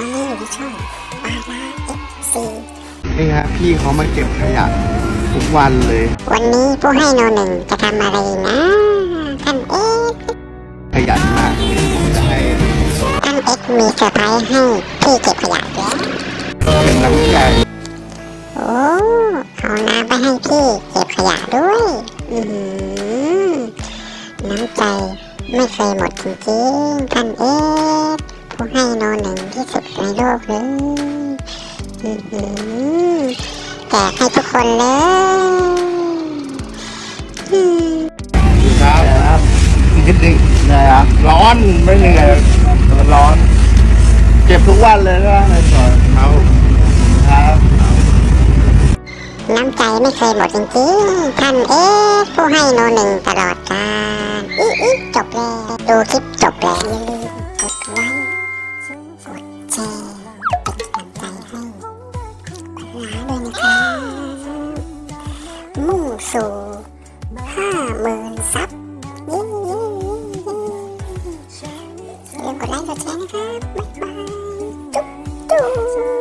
ตอนนี้อยู่ที่ช่องปาราเอฟซีนี่ฮะพี่เขามาเก็บขยะทุกวันเลย วันนี้ผู้ให้โนหนึ่งจะทำอะไรนะท่านเอ็กขยันมากเลยผมจะให้ท่านเอ็กมีเซอร์ไพรส์ให้พี่เก็บขยะด้วยเป็นน้ำใจโอ้เอาน้ำไปให้พี่เก็บขยะด้วย อือหือน้ำใจไม่เคยหมดจริงๆท่านเอ็กผู้ให้โนหนึ่ง ที่สุดในโลกเลยแจกให้ทุกคนเลยครับครับนิดนึงนะครับร้อนไม่เหนื่อยมันร้อน เก็บทุกวันเลยนะในซอยเขาครับน้ำใจไม่เคยหมดจริงๆ ท่านเอ๊ะผู้ให้โนหนึ่งตลอดกาลอีอีจบแล้ว ดูคลิปจบแล้วอย่าลืมกดไลค์กดแชร์ มุ่งสู่ห้าหมื่นซับยิ่งยิ่งยิ่งยิ่งอย่าลืมกดไลค์กดแชร์นะครับ บ๊ายบาย จุ๊บจุ๊บ